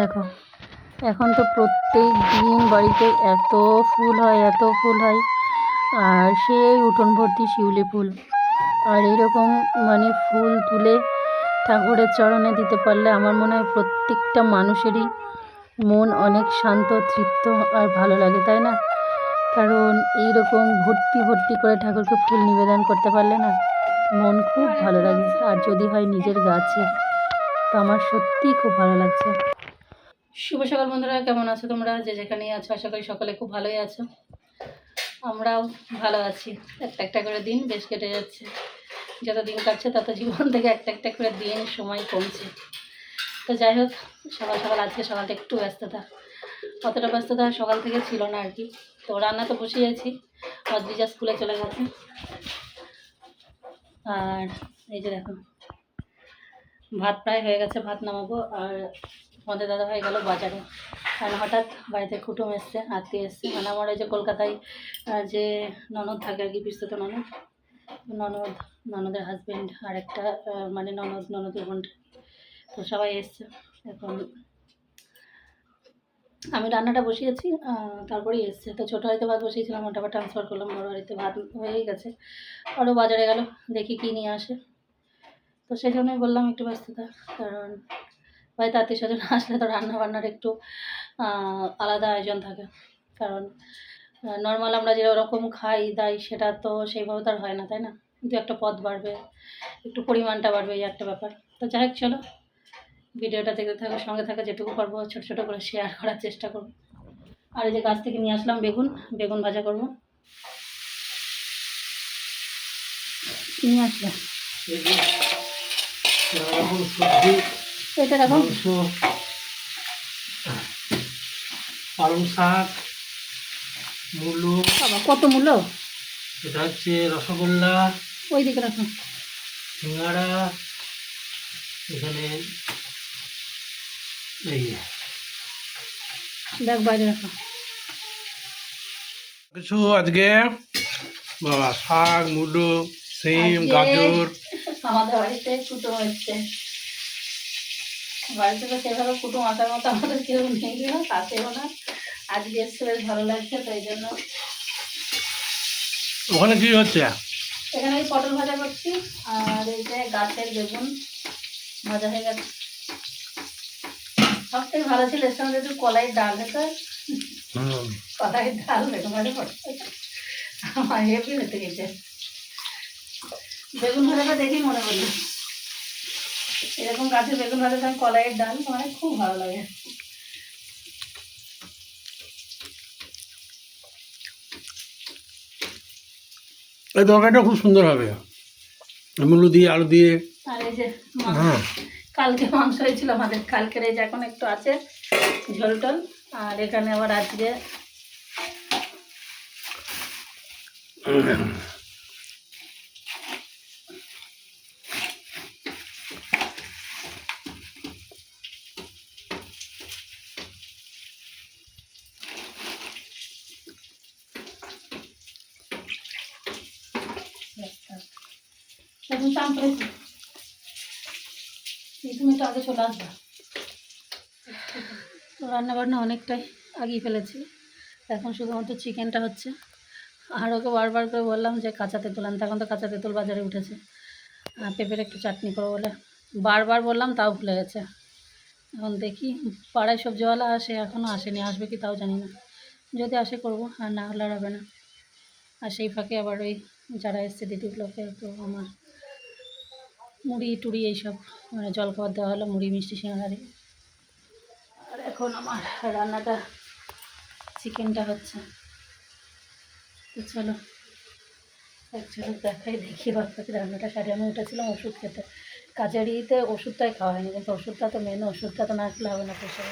দেখো, এখন তো প্রত্যেক দিন বাড়িতে এত ফুল হয়, এত ফুল হয়, আর সেই উঠোন ভর্তি শিউলি ফুল। আর এরকম মানে ফুল তুলে ঠাকুরের চরণে দিতে পারলে আমার মনে হয় প্রত্যেকটা মানুষেরই মন অনেক শান্ত, তৃপ্ত আর ভালো লাগে, তাই না? কারণ এইরকম ভর্তি ভর্তি করে ঠাকুরকে ফুল নিবেদন করতে পারলে না মন খুব ভালো লাগে। আর যদি হয় নিজের গাছে, তো আমার সত্যিই খুব ভালো লাগছে। শুভ সকাল বন্ধুরা, কেমন আছো তোমরা? যে যেখানেই আছো, আশা করি সকলে খুব ভালোই আছো। আমরাও ভালো আছি। একটা একটা করে দিন বেশ কেটে যাচ্ছে। যত দিন কাটছে, তত জীবন থেকে একটা একটা করে দিন সময় কমছে। তো যাই হোক, সকাল সকাল, আজকে সকালটা একটু ব্যস্ততা। অতটা ব্যস্ততা সকাল থেকে ছিল না আর কি। তো রান্না তো বসিয়েছি অদ্রিজা স্কুলে চলে গেছে। আর এই যে দেখো, ভাত প্রায় হয়ে গেছে, ভাত নামাবো। আর আমাদের দাদা ভাই গেল বাজারে। কারণ হঠাৎ বাড়িতে কুটুম এসছে, আত্মীয় এসছে। মানে আমার যে কলকাতায় যে ননদ থাকে আর কি পিস্তুত ননদ। ননদ, ননদের হাজব্যান্ড আর একটা মানে ননদ, ননদের বোন। তো সবাই এসছে। এখন আমি রান্নাটা বসিয়েছি তারপরেই এসছে। তো ছোটো বাড়িতে ভাত বসিয়েছিলাম, ওটা আবার ট্রান্সফার করলাম, বড় বাড়িতে ভাত হয়েই গেছে। আরও বাজারে গেল, দেখি কী নিয়ে আসে। তো সেই জন্যই বললাম একটু ব্যস্ততা, কারণ বাড়িতে আত্মীয় স্বজন আসলে তো রান্না বান্নার একটু আলাদা আয়োজন থাকে। কারণ নর্মাল আমরা যেরকম খাই, দাই, সেটা তো সেইভাবে তো আর হয় না, তাই না? দু একটা পদ বাড়বে, একটু পরিমাণটা বাড়বে, এই একটা ব্যাপার। তো যাই হোক, চলো। ভিডিওটা দেখতে থাকো, সঙ্গে থাকো, যেটুকু পারব, ছোটো ছোটো করে শেয়ার করার চেষ্টা করব। আর এই যে গাছ থেকে নিয়ে আসলাম বেগুন বেগুন ভাজা করব। নিয়ে আসলে এখন সবজি। এটা দেখো মাংস পালং শাক মূলো কত মূল্য এটা হচ্ছে রসগোল্লা ওই দিকে রাখো। সিঙ্গাড়া এখানে এই ব্যাগ বাইরে রাখো। কিছু আজকে বাবা শাক মূলো সিম গাজর। আমাদের বাড়িতে কুটুম এসছে বাড়িতে তো সেভাবে কুটুম আসার মতো আমাদের কেউ নেই না কাছেও না। আজকে এসছে বেশ ভালো লাগছে তো এই জন্য। ওখানে কি হচ্ছে? এখানে আমি পটল ভাজা করছি আর এই যে গাছের বেগুন ভাজা হয়ে গেছে। সব থেকে ভালো ছিল এর সঙ্গে একটু কলাই ডাল হতো। কলাই ডাল বেগুন ভাজা করতে। আমার হতে গেছে। বেগুন ভাজাটা দেখেই মনে করল এরকম গাছের বেগুন ভাজা সঙ্গে কলাইয়ের ডাল মানে খুব ভালো লাগে। এই তরকারিটা খুব সুন্দর হবে। মূলো দিয়ে আলু দিয়ে। আর এই যে। হ্যাঁ। কালকে মাংস হয়েছিল আমাদের কালকের এই যে এখন একটু আছে ঝোল টোল আর এখানে আবার আজকে এখন তো আগে চলে আসবে। তো রান্না বান্না অনেকটাই আগিয়ে ফেলেছি। এখন শুধুমাত্র চিকেনটা হচ্ছে। আর ওকে বারবার করে বললাম যে কাঁচা তেঁতুল আনতে। এখন তো কাঁচা তেঁতুল বাজারে উঠেছে। পেঁপের একটু চাটনি করব বলে বারবার বললাম, তাও ভুলে গেছে। এখন দেখি, পাড়ায় সবজিওয়ালা আসে এখনও আসেনি। আসবে কি তাও জানি না। যদি আসে করব, আর না হলে হবে না। আর সেই ফাঁকে আবার ওই যারা এসছে দিদিগুলোকে, তো আমার মুড়ি টুড়ি এইসব মানে জল খাবার দেওয়া হলো, মুড়ি, মিষ্টি সিঙ্গারি আর এখন আমার রান্নাটা, চিকেনটা হচ্ছে। তো চলো অ্যাকচুয়ালি দেখাই, দেখি বাদ বাকি রান্নাটা সারি আমি উঠেছিলাম ওষুধ খেতে। কাজের ইতে ওষুধটাই খাওয়া হয়নি, কিন্তু ওষুধটা তো মেন ওষুধটা তো না খেলে হবে না প্রেশার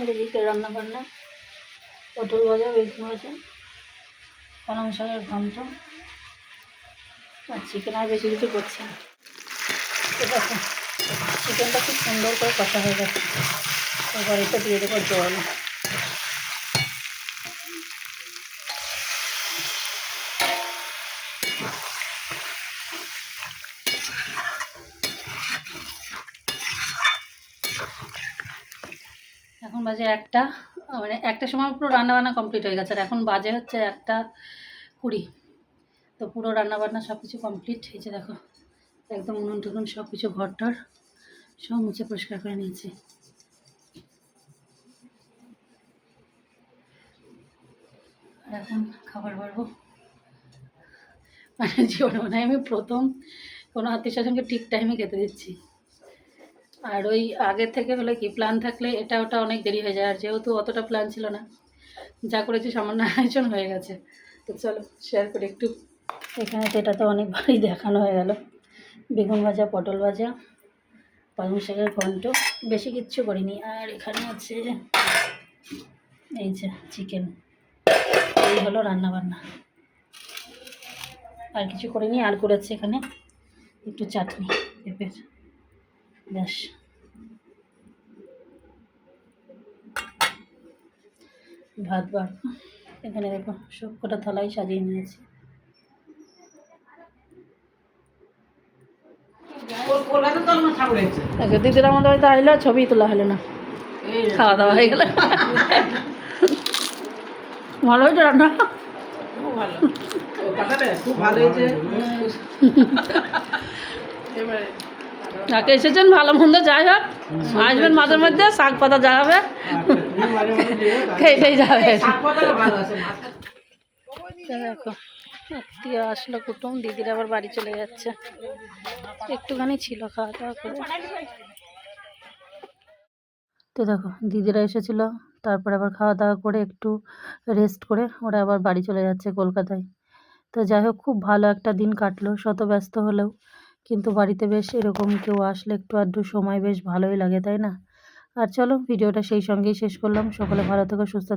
আর দিকে রান্না বান্না পটল ভাজা, বেগুন ভাজা, পালং শাকের ঘন্ট, আর চিকেন আর বেশি কিছু করছি না। দেখো চিকেনটা খুব সুন্দর করে কষা হয়ে গেছে। এবার এটা দিয়ে দেবো জল। এখন বাজে একটা মানে একটা সময় পুরো রান্নাবান্না কমপ্লিট হয়ে গেছে আর এখন বাজে হচ্ছে একটা কুড়ি। তো পুরো রান্নাবান্না সব কিছু কমপ্লিট এই যে দেখো, একদম উনুন টুনুন সব কিছু ঘর টর সব মুছে পরিষ্কার করে নিয়েছি। এখন খাবার বাড়বো। মানে জীবনে মনে আমি প্রথম কোনো আত্মীয় স্বজনকে ঠিক টাইমে খেতে দিচ্ছি। আর ওই আগের থেকে হলে কি প্ল্যান থাকলে এটা ওটা অনেক দেরি হয়ে যায়, আর যেহেতু অতটা প্ল্যান ছিল না, যা করেছি সামান্য আয়োজন হয়ে গেছে। তো চলো শেয়ার করি একটু। এখানে তো এটা তো অনেকবারই দেখানো হয়ে গেল। বেগুন ভাজা, পটল ভাজা, পালং শাকের ঘন্ট, বেশি কিচ্ছু করিনি। আর এখানে আছে এই যে চিকেন এই হলো রান্না বান্না আর কিছু করিনি, আর করেছে এখানে একটু চাটনি, পেঁপের। ব্যাস ভাত বার। এখানে দেখো সব কটা থালাই সাজিয়ে নিয়েছি। আগে দিদির আমাদের বাড়িতে আইলো ছবি তোলা হলো না। খাওয়া দাওয়া হয়ে গেল। ভালো হয়েছে রান্না? যাকে এসেছেন ভালো মন্দ যাই হোক। আসবেন মাঝে মধ্যে শাক পাতা যা হবে। খেয়েই যাবে। দেখো আত্মীয় আসলো কুটুম দিদির আবার বাড়ি চলে যাচ্ছে। একটুখানি ছিল খাওয়া দাওয়া করে। তো দেখো দিদিরা এসেছিল তারপরে আবার খাওয়া দাওয়া করে একটু রেস্ট করে ওরা আবার বাড়ি চলে যাচ্ছে কলকাতায়। তো যাই হোক খুব ভালো একটা দিন কাটলো শত ব্যস্ত হলেও। কিন্তু বাড়িতে বেশ এরকম কেউ আসলে একটু আধটু সময় বেশ ভালোই লাগে, তাই না? আর চলো, ভিডিওটা সেই সঙ্গেই শেষ করলাম। সকলে ভালো থেকো, সুস্থ